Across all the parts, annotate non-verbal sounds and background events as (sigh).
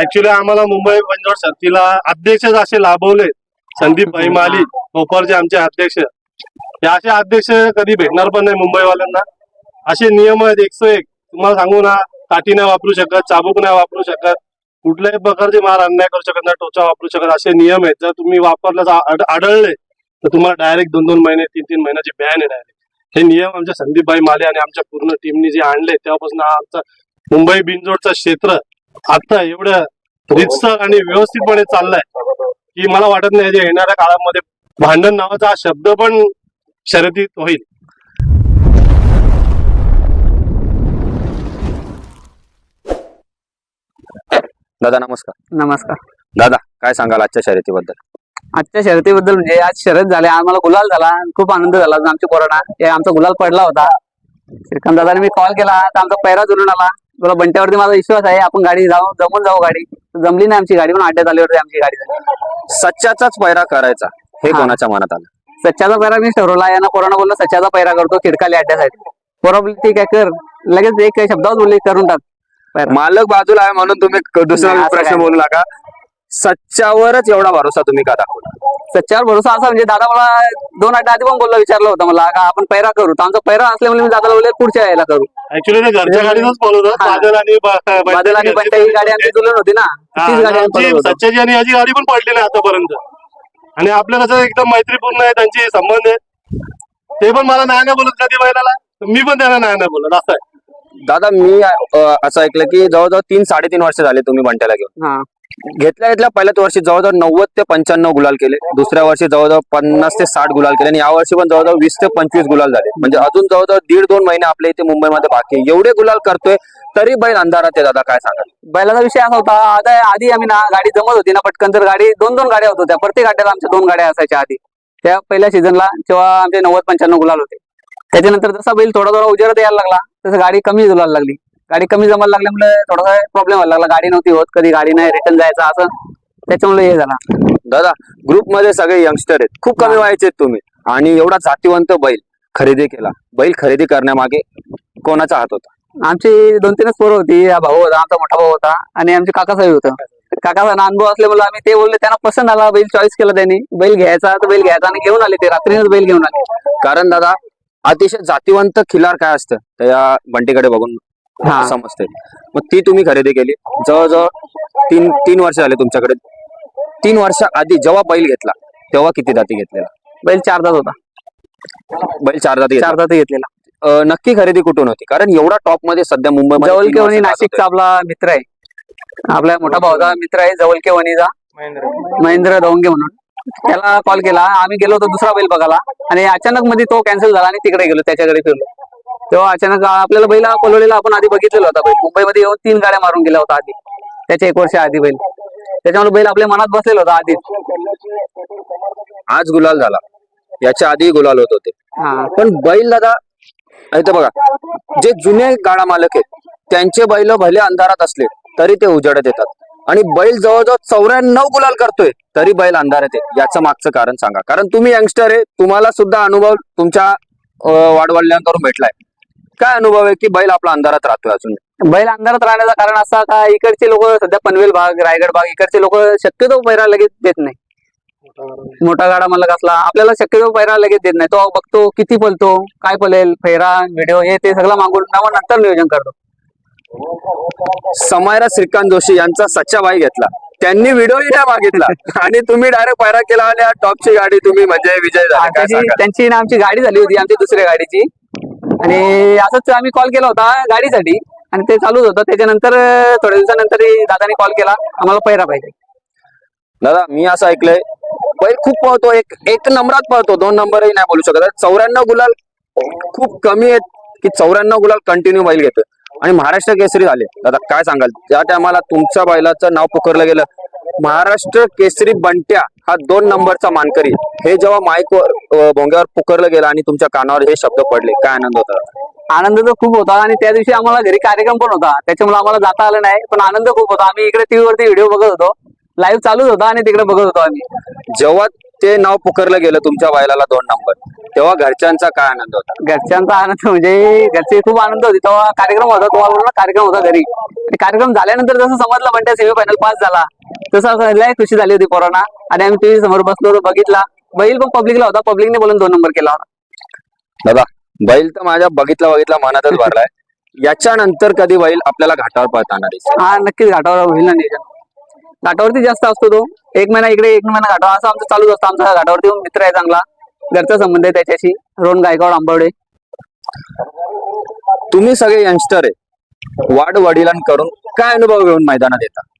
Actually आम्हाला मुंबई पंजाब शक्तीला अध्यक्ष असे लाभवले संदीप भाई माली कोपरचे आमचे अध्यक्ष. हे असे अध्यक्ष कधी भेटणार पण नाही मुंबईवाल्यांना. असे नियम आहेत एकशे एक. तुम्हाला सांगू ना काठी नाही वापरू शकत चाबूक नाही वापरू शकत कुठल्याही प्रकारचे मार अन्याय करू शकत नाही टोचा वापरू शकत असे नियम आहेत. जर तुम्ही वापरल्यास आढळले तर तुम्हाला डायरेक्ट दोन दोन महिने तीन तीन महिन्याची बॅन आहे डायरेक्ट हे नियम आमच्या संदीपभाई माले आणि आमच्या पूर्ण टीमने जे आणले तेव्हापासून आमचं आमचा मुंबई बिनजोडचं क्षेत्र आता एवढं रितसर आणि व्यवस्थितपणे चाललंय की मला वाटत नाही जे येणाऱ्या काळामध्ये भांडण नावाचा हा शब्द पण शर्यतीत होईल. दादा नमस्कार. नमस्कार. दादा काय सांगाल आजच्या शर्यतीबद्दल? आजच्या शर्यतीबद्दल म्हणजे आज शर्यत झाली आम्हाला गुलाल झाला खूप आनंद झाला आमची कोरोना हे आमचा गुलाल पडला होता. श्रीकांत दादाने मी कॉल केला तर आमचा पैरा जुळून आला. तुला बंट्यावरती माझा विश्वास आहे आपण गाडी जाऊ जमून जाऊ गाडी. जमली नाही आमची गाडी पण अड्ड्यात आल्यावरती आमची गाडी झाली. सच्च्याचाच पैरा करायचा हे. कोणाच्या मनात आलं? सच्च्याचा पैरा मी ठरवला यानं कोरोना बोलला सच्च्याचा पैरा करतो खिडकाली अड्ड्यासाठी बोलली ठीक आहे कर. लगेच एक शब्दावर बोलले करून टाक. मालक बाजूला आहे म्हणून तुम्ही दुसरा प्रश्न काय. बोलू नका. सच्च्यावरच एवढा भरोसा तुम्ही का दाखवला? सच्च्यावर भरोसा असा म्हणजे दादा मला दोन अड्डा आधी पण बोलला विचारलं होतं मला का आपण पैरा करू? तर आमचा पैरा असल्यामुळे मी दादाला बोलले पुढच्या यायला करू. ऍक्च्युली ते घरच्या हा. बादल आणि बादल ही गाडी आमची दुल्हन होती ना तीच गाडी आमची. सच्चाची आणि याची गाडी पण पडली नाही आतापर्यंत. आणि आपलं कसं एकदम मैत्रीपूर्ण आहे त्यांचे संबंध आहेत ते पण मला नाही नाही बोलत कधी बैलाला. मी पण त्यांना नाही नाही बोलत असं आहे. दादा मी असं ऐकलं की जवळजवळ तीन साडेतीन वर्ष झाले तुम्ही बंट्याला घेऊन. हा. घेतल्या घेतल्या पहिल्याच वर्षी जवळजवळ नव्वद ते पंच्याण्णव गुलाल केले. दुसऱ्या वर्षी जवळजवळ पन्नास ते साठ गुलाल केले. आणि या वर्षी पण जवळजवळ वीस ते पंचवीस गुलाल झाले. म्हणजे अजून जवळजवळ दीड दोन महिने आपल्या इथे मुंबईमध्ये बाकी एवढे गुलाल करतोय तरी बैल अंधारात आहे दादा. काय सांगा बैलाचा विषय असा होता आता आधी आम्ही ना गाडी जमत होती ना पटकन तर गाडी दोन दोन गाड्या होत होत्या. प्रत्येक गाड्याला आमच्या दोन गाड्या असायच्या आधी. त्या पहिल्या सीझनला तेव्हा आमचे नव्वद पंच्याण्णव गुलाल होते. त्याच्यानंतर जसा बैल थोडा थोडा उजेरात यायला लागला तसं गाडी कमी गुलाल लागली. गाडी कमी जमायला लागल्यामुळे थोडासा प्रॉब्लेम व्हायला लागला. गाडी नव्हती होत कधी गाडी नाही रिटर्न जायचं असं. त्याच्यामुळे हे झाला. दादा ग्रुपमध्ये सगळे यंगस्टर आहेत. खूप कमी. व्हायचे तुम्ही. आणि एवढा जातीवंत बैल खरेदी केला. बैल खरेदी करण्यामागे कोणाचा हात होता? आमची दोन तीनच पोरं होती. हा भाऊ होता आमचा मोठा भाऊ होता. आणि आमचे काकासाहेब होतं. काकाचा अनुभव असल्यामुळे आम्ही ते बोलले त्यांना पसंत आला बैल चॉईस केला त्यांनी. बैल घ्यायचा तर बैल घ्यायचा आणि घेऊन आले ते. रात्रीनच बैल घेऊन आले. कारण दादा अतिशय जातीवंत खिलार काय असतं? ते या बंटीकडे बघून हा. समजते मग ती तुम्ही खरेदी केली. जवळजवळ तीन तीन वर्ष झाले तुमच्याकडे. तीन वर्ष आधी जेव्हा बैल घेतला तेव्हा किती जाती घेतलेला? बैल चार दात होता. बैल चार जाती घेतला. चार दात घेतलेला. अं, नक्की खरेदी कुठून होती? कारण एवढा टॉपमध्ये सध्या मुंबईमध्ये तीन जवळकेवणी वर्ष नाशिकचा आपला मित्र आहे. आपला मोठा भाऊचा मित्र आहे जवळकेवणीचा महेंद्र. दवंगे म्हणून. त्याला कॉल केला. आम्ही गेलो होतो दुसरा बैल बघायला. आणि अचानक मध्ये तो कॅन्सल झाला आणि तिकडे गेलो त्याच्याकडे फिरलो. तेव्हा अचानक आपल्याला बैल पलवलेला आपण आधी बघितलेला होता बैल. मुंबईमध्ये येऊन तीन गाड्या मारून गेला होता आधी. त्याच्या एक वर्ष आधी बैल. त्याच्यामुळे बैल आपल्या मनात बसलेला होता आधीच. आज गुलाल झाला. याच्या आधी गुलाल होत होते. पण बैल दादा इथे बघा जे जुने गाडा मालक आहेत त्यांचे बैल भले अंधारात असले तरी ते उजेडत येतात. आणि बैल जवळजवळ चौऱ्याण्णव गुलाल करतोय तरी बैल अंधारात आहे. याचं मागचं कारण सांगा. कारण तुम्ही यंगस्टर आहे तुम्हाला सुद्धा अनुभव तुमच्या अं, वाडवडिलांकडून भेटलाय. काय अनुभव आहे की बैल आपला अंधारात राहतोय अजून? बैल अंधारात राहण्याचं कारण असं का इकडचे लोक सध्या पनवेल भाग रायगड भाग इकडचे लोक शक्यतो पैरा लगेच देत नाही. मोठा गाडा मालक असला आपल्याला शक्यतो पैरा लगेच देत नाही. तो बघतो किती पलतो काय पलेल फेरा व्हिडिओ हे ते सगळं मागून मग नंतर नियोजन करतो. समायरा श्रीकांत जोशी यांचा सच्चा बाई घेतला. त्यांनी व्हिडिओही नाही मागितला. आणि तुम्ही डायरेक्ट पैरा केला आणि टॉपची गाडी तुम्ही म्हणजे विजय झाला. त्याची आमची गाडी झाली होती आमची दुसऱ्या गाडीची. आणि असंच आम्ही कॉल केला होता गाडीसाठी. आणि ते चालूच होतं. त्याच्यानंतर थोड्या दिवसानंतर दादाने कॉल केला. आम्हाला पहिरा पाहिजे. दादा मी असं ऐकलंय बैल खूप पळतो. एक एक नंबरात पळतो. दोन नंबरही नाही बोलू शकत. चौऱ्याण्णव गुलाल खूप कमी आहेत की चौऱ्याण्णव गुलाल कंटिन्यू बैल घेतो आणि महाराष्ट्र केसरी झाले. दादा काय सांगाल? त्या टायमाला तुमच्या बैलाचं नाव पुकारलं गेलं महाराष्ट्र केसरी बंट्या हा दोन नंबरचा मानकरी. हे जेव्हा माईक भोंग्यावर पुकारलं गेलं आणि तुमच्या कानावर हे शब्द पडले काय आनंद होता? आनंद तर खूप होता आणि त्या दिवशी आम्हाला घरी कार्यक्रम पण होता. त्याच्यामुळे आम्हाला जाता आलं नाही पण आनंद खूप होता. आम्ही इकडे टीव्ही वरती व्हिडिओ बघत होतो. लाईव्ह चालूच होता आणि तिकडे बघत होतो आम्ही. जेव्हा ते नाव पुकारलं गेलं तुमच्या बैलाला दोन नंबर तेव्हा घरच्यांचा काय आनंद होता? घरच्यांचा आनंद म्हणजे घरचे खूप आनंद होते. तेव्हा कार्यक्रम होता तुम्हाला कार्यक्रम होता घरी. आणि कार्यक्रम झाल्यानंतर जसं समजलं पण त्या सेमीफायनल पास झाला. तसं असं लय खुशी झाली होती पोरांना. आणि आम्ही टीव्ही समोर बसलो होतो बघितला. बैल पण पब्लिकला होता. पब्लिकने बोलून दोन नंबर केला होता. दादा बैल तर माझ्या बघितला बघितला मनातच भरलाय. याच्यानंतर कधी बैल आपल्याला घाटावर पळताना हा नक्कीच घाटावर होईल ना नियोजन. घाटावरती जास्त असतो तो. एक महिना इकडे एक महिना घाटावर. असं आमचं चालूच असतं. आमचा घाटावरती मित्र आहे चांगला. घरचा संबंध आहे त्याच्याशी. रोहन गायकवाड आंबवडे. तुम्ही सगळे यंगस्टर आहे. वाढ वडिलांकडून काय अनुभव घेऊन मैदानात येतात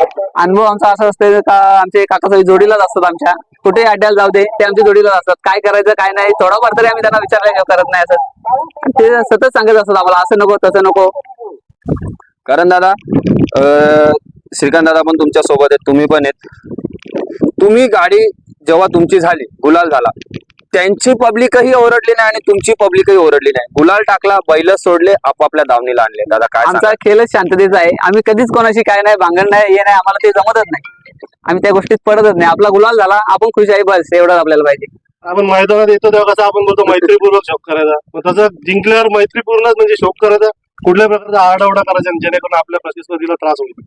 अनुभव आमचा असा असतो का आमचे काका जोडीलाच असतात आमच्या. कुठे अड्ड्याला जाऊ दे ते आमच्या जोडीलाच असतात. काय करायचं काय नाही थोडाफार तरी आम्ही त्यांना विचारलं करत नाही असं. ते सतत सांगत असतात आम्हाला असं नको तसं नको. कारण दादा श्रीकांत दादा पण तुमच्यासोबत आहेत तुम्ही पण आहेत. तुम्ही गाडी जेव्हा तुमची झाली गुलाल झाला त्यांची पब्लिकही ओरडली नाही आणि तुमची पब्लिकही ओरडली नाही. गुलाल टाकला बैल सोडले आपापल्या दावणीला आणले. दादा काय आमचा? खेळच शांततेचा आहे. आम्ही कधीच कोणाशी काय नाही भांगण नाही हे नाही आम्हाला ते जमतच नाही. आम्ही त्या गोष्टीत पडतच नाही. आपला गुलाल झाला आपण खुश आहे बस एवढंच आपल्याला पाहिजे. आपण मैदानात येतो तेव्हा कसं आपण बोलतो मैत्रीपूर्वक शोक करायचा. तसं जिंकल्यावर मैत्रीपूर्णच म्हणजे शोक करायचा. कुठल्या प्रकारचा आरडाओरडा करायचा जेणेकरून आपल्या प्रतिस्पर्धीला त्रास होईल.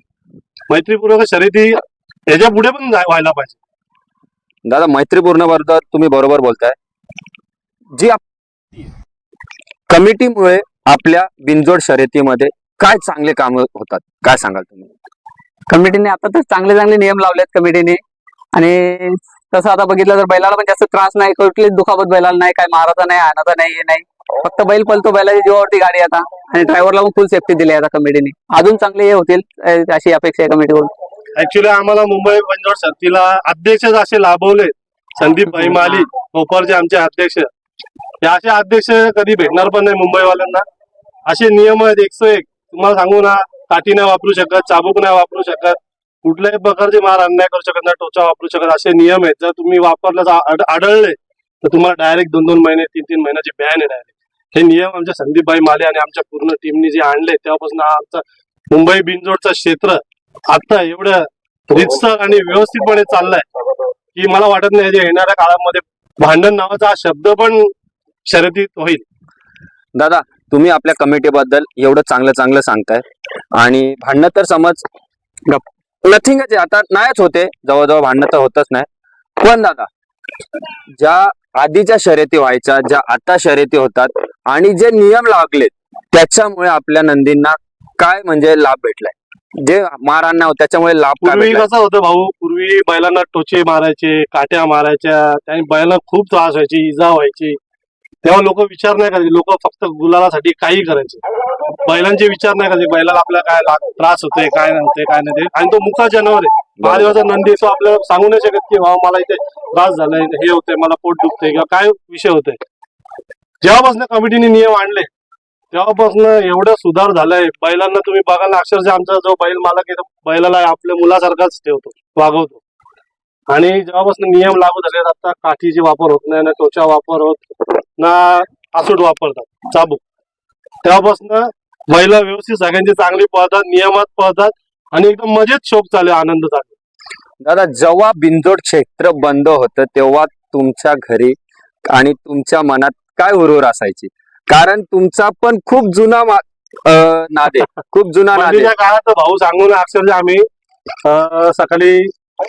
मैत्रीपूर्वक शर्यती याच्यापुढे पण व्हायला पाहिजे. दादा मैत्रीपूर्ण बरोबर तुम्ही बरोबर बोलताय. जी कमिटीमुळे आपल्या बिनजोड शर्यतीमध्ये काय चांगले काम होतात? काय सांगाल तुम्ही? कमिटीने आता तर चांगले चांगले नियम लावलेत कमिटीने. आणि तसं आता बघितलं तर बैलाला पण जास्त त्रास नाही कुठलीच दुखापत बैलाला नाही काय मारायचा नाही आणायचा नाही हे नाही. फक्त बैल पलतो बैलाची जीवावरती गाडी आता. आणि ड्रायव्हरला पण फुल सेफ्टी दिली आता कमिटीने. अजून चांगले हे होतील अशी अपेक्षा आहे कमिटीकडून. ऍक्च्युली आम्हाला मुंबई पंजाब शर्तीला अध्यक्षच असे लाभवले संदीप भाई माली कोपरचे आमचे अध्यक्ष. हे असे अध्यक्ष कधी भेटणार पण नाही मुंबईवाल्यांना. असे नियम आहेत एकशे एक तुम्हाला सांगू ना काठी नाही वापरू शकत चाबूक नाही वापरू शकत कुठल्याही प्रकारचे मार अन्याय करू शकत नाही टोचा वापरू शकत असे नियम आहेत. जर तुम्ही वापरल्यास आढ- आढळले तर तुम्हाला डायरेक्ट दोन दोन महिने तीन तीन महिन्याची बॅन आहे डायरेक्ट हे नियम आमच्या संदीपभाई माले आणि आमच्या पूर्ण टीमने जे आणले तेव्हापासून हा आमचा मुंबई बिनजोडचं क्षेत्र आता एवढं रितसर आणि व्यवस्थितपणे चाललंय की मला वाटत नाही येणाऱ्या काळामध्ये भांडण नावाचा हा शब्द पण शर्यतीत होईल. दादा तुम्ही आपल्या कमिटीबद्दल एवढं चांगलं चांगलं सांगताय. आणि भांडणं तर समज नथिंगच आहे. आता नाहीच होते. जवळजवळ भांडणं तर होतच नाही. पण दादा ज्या आधीच्या शर्यती व्हायच्या ज्या आता शर्यती होतात आणि जे नियम लागलेत त्याच्यामुळे आपल्या नंदींना काय म्हणजे लाभ भेटलाय? जे नाही होत त्याच्यामुळे लाभ पूर्वी? कसं होतं भाऊ? पूर्वी बैलांना टोचे मारायचे काट्या मारायच्या त्याने बैलांना खूप त्रास व्हायची इजा व्हायची. तेव्हा लोक विचार नाही करायचे लोक फक्त गुलालासाठी काही करायचे. बैलांचे विचार नाही करायचे बैलाला आपल्याला काय त्रास होतोय काय नाही होतंय काय नाही आणि तो मुखा जनावर आहे. महादेवाचा नंदी तो आपल्याला सांगू नाही शकत की भाऊ मला इथे त्रास झालाय हे होतंय मला पोट दुखतंय किंवा काय विषय होतोय. जेव्हापासून कमिटीने नियम आणले तेव्हापासून एवढं सुधार झालाय. बैलांना तुम्ही बघाल ना अक्षरशः आमचा जो बैल मालक आहे बैलाला आपल्या मुलासारखाच ठेवतो वागवतो. आणि जेव्हापासून नियम लागू झाले आता काठीचे वापर होत नाही ना टोचा वापर होत ना आसूट वापरतात चाबूक. तेव्हापासून बैला व्यवस्थित सगळ्यांची चांगली पळतात नियमात पळतात आणि एकदम मजेत शोक चालू आनंद चालू दादा जेव्हा बिंदोड क्षेत्र बंद होतं तेव्हा तुमच्या घरी आणि तुमच्या मनात काय उरवर असायची? कारण तुमचा पण खूप जुना मा- नाद आहे. खूप जुना नाद आहे. काळात भाऊ सांगून अक्षरशः आम्ही अं, सकाळी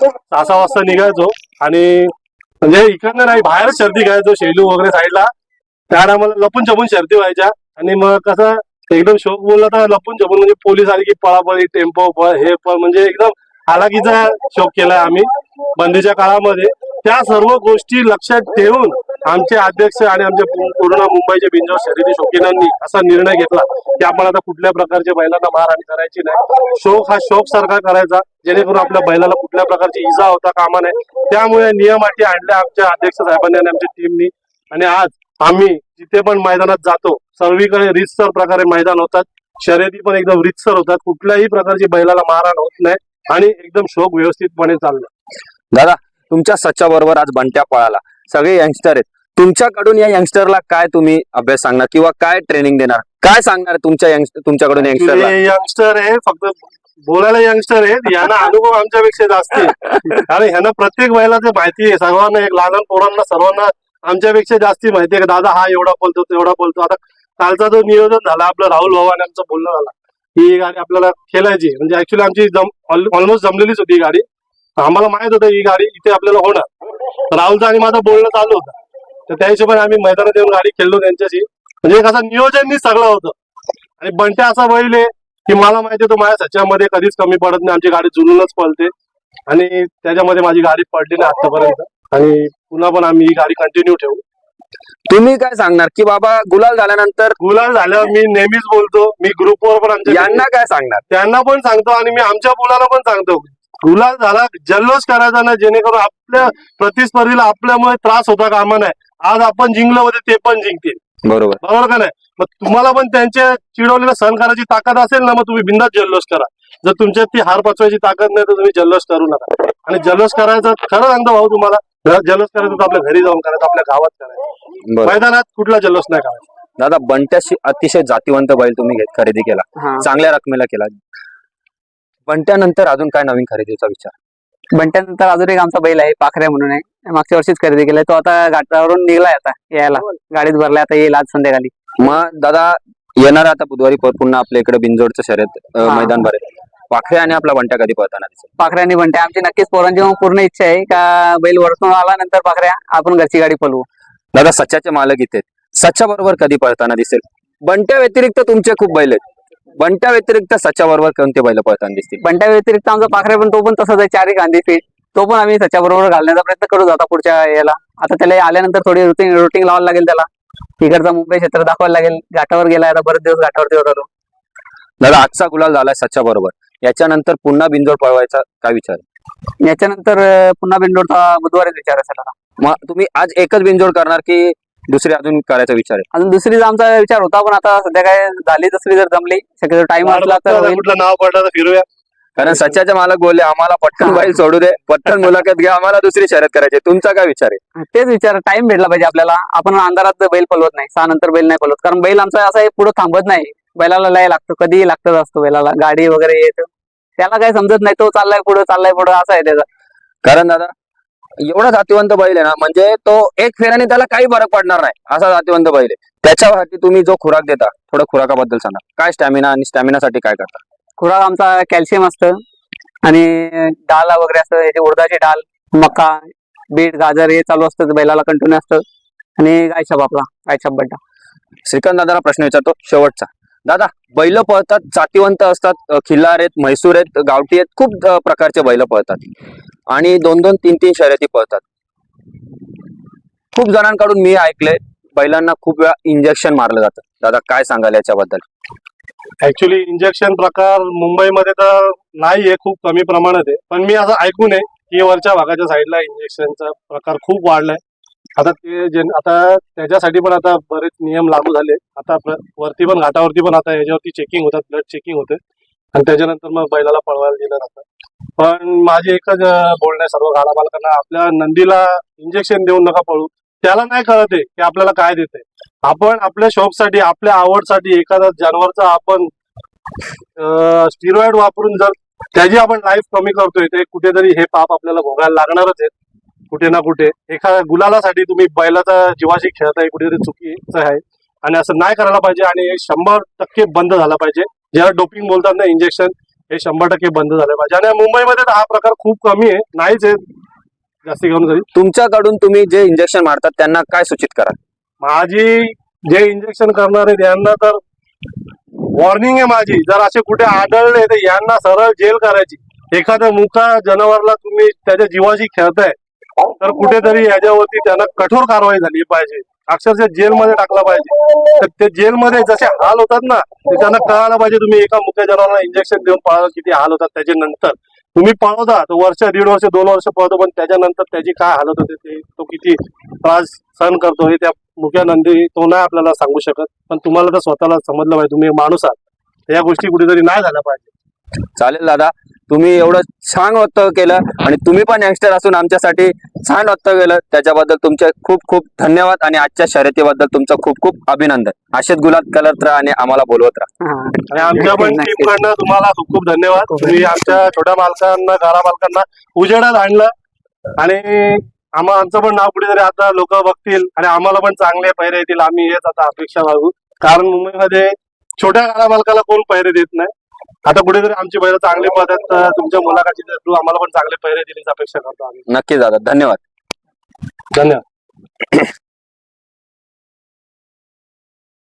सहा सहा वाजता निघायचो. आणि म्हणजे इकडनं नाही बाहेरच शर्दी घ्यायचो शेलू वगैरे साईडला. त्या टायमाला लपून छपून शर्दी व्हायच्या. आणि मग कसं एकदम शोक बोलला तर लपून छपून म्हणजे पोलीस आली की पळापळी टेम्पो पळ हे पळ म्हणजे एकदम हालाकीचा शोक केलाय आम्ही. बंदीच्या काळामध्ये त्या सर्व गोष्टी लक्षात ठेवून आमचे अध्यक्ष आणि आमचे पूर्ण मुंबईचे बिंजोर शर्यती शौकीनांनी असा निर्णय घेतला की आपण आता कुठल्या प्रकारच्या बैलांना मारहाणी करायची नाही. शोक हा शोक सारखा करायचा जेणेकरून आपल्या बैलाला कुठल्या प्रकारची इजा होता कामा नाही त्यामुळे नियम अटी आणल्या आमच्या अध्यक्ष साहेबांनी आणि आमच्या टीमनी आणि आज आम्ही जिथे पण मैदानात जातो सर्वीकडे रितसर प्रकारे मैदान होतात. शर्यती पण एकदम रितसर होतात. कुठल्याही प्रकारची बैलाला मारहाण होत नाही. आणि एकदम शोक व्यवस्थितपणे चाललं दादा तुमच्या सच्चा बरोबर आज बंट्या पळाला. सगळे यंगस्टर आहेत. तुमच्याकडून या यंगस्टरला काय तुम्ही अभ्यास सांगणार किंवा काय ट्रेनिंग देणार? काय सांगणार तुमच्या youngster- तुमच्याकडून यंगस्टरला? यंगस्टर आहे फक्त बोलायला यंगस्टर आहेत. यांना अनुभव आमच्यापेक्षा जास्त आहे. (laughs) कारण ह्यांना प्रत्येक बैलाचे माहिती आहे. सर्वांना एक लहान पोरांना सर्वांना आमच्यापेक्षा जास्ती माहिती आहे का? दादा हा एवढा बोलतो तेवढा बोलतो. आता कालचा जो नियोजन झाला आपलं राहुल भवान यांचं बोलणं झाला. ही गाडी आपल्याला खेळायची म्हणजे ऍक्च्युली आमची ऑलमोस्ट जमलेलीच होती ही गाडी. आम्हाला माहीत होतं ही गाडी इथे आपल्याला होणार. राहुलचं आणि माझं बोलणं चालू होतं. तर त्या हिशोबाने आम्ही मैदानात येऊन गाडी खेळलो त्यांच्याशी. म्हणजे एक असं नियोजननी सगळं होतं. आणि बंट्या असा बैल की मला माहिती आहे तो माझ्या सच्यामध्ये कधीच कमी पडत नाही. आमची गाडी जुलूनच पळते. आणि त्याच्यामध्ये माझी गाडी पडली नाही आतापर्यंत आणि पुन्हा पण आम्ही ही गाडी कंटिन्यू ठेवू. तुम्ही काय सांगणार? की बाबा गुलाल झाल्यानंतर गुलाल झाल्यावर मी नेहमीच बोलतो. मी ग्रुपवर पण आमच्या यांना काय सांगणार? त्यांना पण सांगतो आणि मी आमच्या मुलाला पण सांगतो. गुलाल झाला जल्लोष करायचा ना जेणेकरून आपल्या प्रतिस्पर्धीला आपल्यामुळे त्रास होता कामा नाही आज आपण जिंकलं होते ते पण जिंकतील. बरोबर. बरोबर का नाही? मग तुम्हाला पण त्यांच्या चिडवलेलं सहन करायची ताकद असेल ना मग तुम्ही बिंदात जल्लोष करा. जर तुमच्यात ती हार पचवायची ताकद नाही तर तुम्ही जल्लोष करू नका. आणि जल्लोष करायचं खरं सांगतो भाऊ तुम्हाला जल्लोष करायचं तर आपल्या घरी जाऊन करायचं आपल्या गावात करायचं. बरोबर मैदानात कुठला जल्लोष नाही करायचा. दादा बंट्याशी अतिशय जातीवंत बैल तुम्ही घेत- खरेदी केला. चांगल्या रकमेला केला. बंट्यानंतर अजून काय नवीन खरेदीचा विचार? बंट्यानंतर अजून एक आमचा बैल आहे पाखऱ्या म्हणून आहे. मागच्या वर्षीच खरेदी केलाय तो आता घाटावरून निघलाय आता यायला. गाडीत भरलाय आता येईल आज संध्याकाळी. मग दादा येणार आता बुधवारी पुन्हा आपल्या इकडे बिंजोडचं शर्यत. मैदान भरेल पाखरे आणि आपला बंट्या कधी पळताना दिसेल? पाखऱ्यानी बंट्या. आमची नक्कीच पोरांची पूर्ण इच्छा आहे का बैल वरतून आला नंतर पाखऱ्या. आपण घरची गाडी पळवू. दादा सच्याचे मालक इथे. सच्या बरोबर कधी पळताना दिसेल? बंट्या व्यतिरिक्त तुमचे खूप बैल आहेत. बंट्या व्यतिरिक्त सच्या बरोबर कोणते बैल पळताना दिसतील? बंट्या व्यतिरिक्त आमचा पाखऱ्या पण तो पण तसाच आहे चारी गांधी फीट तो पण आम्ही त्याच्या बरोबर घालण्याचा प्रयत्न करू आता पुढच्या याला. आता त्याला आल्यानंतर थोडी रुटीन रुटीन लावायला लागेल त्याला. इकडचा मुंबई क्षेत्र दाखवायला लागेल. घाटावर गेलाय आता बरेच दिवस घाटावरती होता तो दादा आजचा गुलाल झालाय सच्या बरोबर. याच्यानंतर पुन्हा बिंजोड पळवायचा काय विचार? याच्यानंतर पुन्हा बिंडोरचा बुधवारीच विचार असेल मग तुम्ही आज एकच बिंजोड करणार की दुसरी अजून करायचा विचार आहे. अजून दुसरीचा आमचा विचार होता पण आता सध्या काय झाली दुसरी जर जमली शक्यतो टाइम असला तर होईल. कुठलं नाव पडलं तर फिरूया. कारण सच्याचे मालक बोलले आम्हाला पटकन बैल सोडू दे पटकन (laughs) मुलाखत घ्या आम्हाला दुसरी शर्यत करायची आहे. तुमचा काय विचार आहे? तेच विचार टाइम भेटला पाहिजे आपल्याला. आपण अंधारात बैल पलवत नाही सहा नंतर बैल नाही पलवत कारण बैल आमचा असा आहे पुढे थांबत नाही. बैलाला लय लागतो कधीही लागतच असतो बैलाला. गाडी वगैरे येत. त्याला काय समजत नाही तो चाललाय पुढे चाललाय पुढे असं आहे त्याचा. कारण दादा एवढा जातीवंत बैल आहे ना म्हणजे तो एक फेऱ्याने त्याला काही फरक पडणार नाही असा जातीवंत बैल आहे. त्याच्यासाठी तुम्ही जो खुराक देता थोडं खुराकाबद्दल सांगा. काय स्टॅमिना आणि स्टॅमिनासाठी काय करता? खुराक आमचा कॅल्शियम असतं. आणि डाल वगैरे असतं याची उडदाची डाल मका बीट गाजर हे चालू असतं बैलाला कंटिन्यू असतं. आणि गायछाप आपला गायछाप बड्डा. श्रीकांत दादाला प्रश्न विचारतो शेवटचा. दादा बैल पळतात जातीवंत असतात खिल्लार आहेत म्हैसूर आहेत गावठी आहेत खूप प्रकारचे बैल पळतात. आणि दोन दोन तीन तीन शर्यती पळतात. खूप जणांकडून मी ऐकलंय बैलांना खूप वेळा इंजेक्शन मारलं जातं. दादा काय सांगाल याच्याबद्दल? ऍक्च्युली इंजेक्शन प्रकार मुंबईमध्ये तर नाही आहे खूप कमी प्रमाणात आहे. पण मी असं ऐकून आहे की वरच्या भागाच्या साईडला इंजेक्शनचा प्रकार खूप वाढलाय. आता ते जे आता त्याच्यासाठी पण आता बरेच नियम लागू झाले. आता वरती पण घाटावरती पण आता याच्यावरती चेकिंग होतात ब्लड चेकिंग होते. आणि त्याच्यानंतर मग बैलाला पळवायला दिलं जातं. पण माझी एकच बोलणं आहे सर्व गाडा मालकांना. आपल्या नंदीला इंजेक्शन देऊन नका पळू त्याला नाही कळत आहे की आपल्याला काय देते आपण आपल्या शौकसाठी आपल्या आवडसाठी एखादा जानवरचा आपण स्टिरॉइड वापरून जर त्याची आपण लाईफ कमी करतोय ते कुठेतरी हे पाप आपल्याला भोगायला लागणारच आहे. कुठे ना कुठे. एखाद्या गुलालासाठी तुम्ही बैलाचा जीवाशी खेळताय कुठेतरी चुकीचं आहे. आणि असं नाही करायला पाहिजे आणि हे शंभर टक्के बंद झाला पाहिजे. ज्याला डोपिंग बोलतात ना इंजेक्शन हे शंभर टक्के बंद झालं पाहिजे. आणि मुंबईमध्ये तर हा प्रकार खूप कमी आहे. नाहीच आहे. जास्ती करून तरी तुमच्याकडून तुम्ही जे इंजेक्शन मारतात त्यांना काय सूचित करा? माझी जे इंजेक्शन करणारे त्यांना तर वॉर्निंग आहे माझी. जर असे कुठे आढळले तर यांना सरळ जेल करायची. एखाद्या मुका जनावरला तुम्ही त्याच्या जीवाशी खेळताय तर कुठेतरी याच्यावरती त्यांना कठोर कारवाई झाली पाहिजे. अक्षरशः जेलमध्ये टाकला पाहिजे. तर ते जेलमध्ये जसे हाल होतात ना ते त्यांना कळायला पाहिजे तुम्ही एका मुख्या जनावरांना इंजेक्शन देऊन पळाला किती हाल होतात त्याच्यानंतर. तुम्ही पळवता तो वर्ष दीड वर्ष दोन वर्ष पळतो पण त्याच्यानंतर त्याची काय हालत होते ते तो किती त्रास सहन करतो हे त्या मुख्या नंदी तो नाही आपल्याला सांगू शकत. पण तुम्हाला तर स्वतःला समजलं पाहिजे तुम्ही माणूस आहात. या गोष्टी कुठेतरी नाही झाल्या पाहिजे. चालेल दादा. तुम्ही एवढं छान वक्तव्य केलं आणि तुम्ही पण यंगस्टर असून आमच्यासाठी छान वक्तव्य केलं. त्याच्याबद्दल तुमचे खूप खूप धन्यवाद आणि आजच्या शर्यतीबद्दल तुमचं खूप खूप अभिनंदन. असेच गुलाब करत राहा आणि आम्हाला बोलवत राहा. हा. आमच्या पण तुम्हाला खूप खूप धन्यवाद. तुम्ही आमच्या छोट्या मालकांना गारा मालकांना उजेडात आणलं आणि आम्हा आमचं पण नाव कुठेतरी आता लोक बघतील आणि आम्हाला पण चांगले पैरे येतील. आम्ही हेच आता अपेक्षा बाळगू. कारण मुंबईमध्ये छोट्या गाडा मालकाला कोण पैरे देत नाही. आता कुठेतरी आमची बैल चांगली पद्धत तुमच्या मुलाखतीच्या थ्रू आम्हाला पण चांगले पैरे दिलीच अपेक्षा करतो आम्ही. नक्की दादा धन्यवाद. धन्यवाद.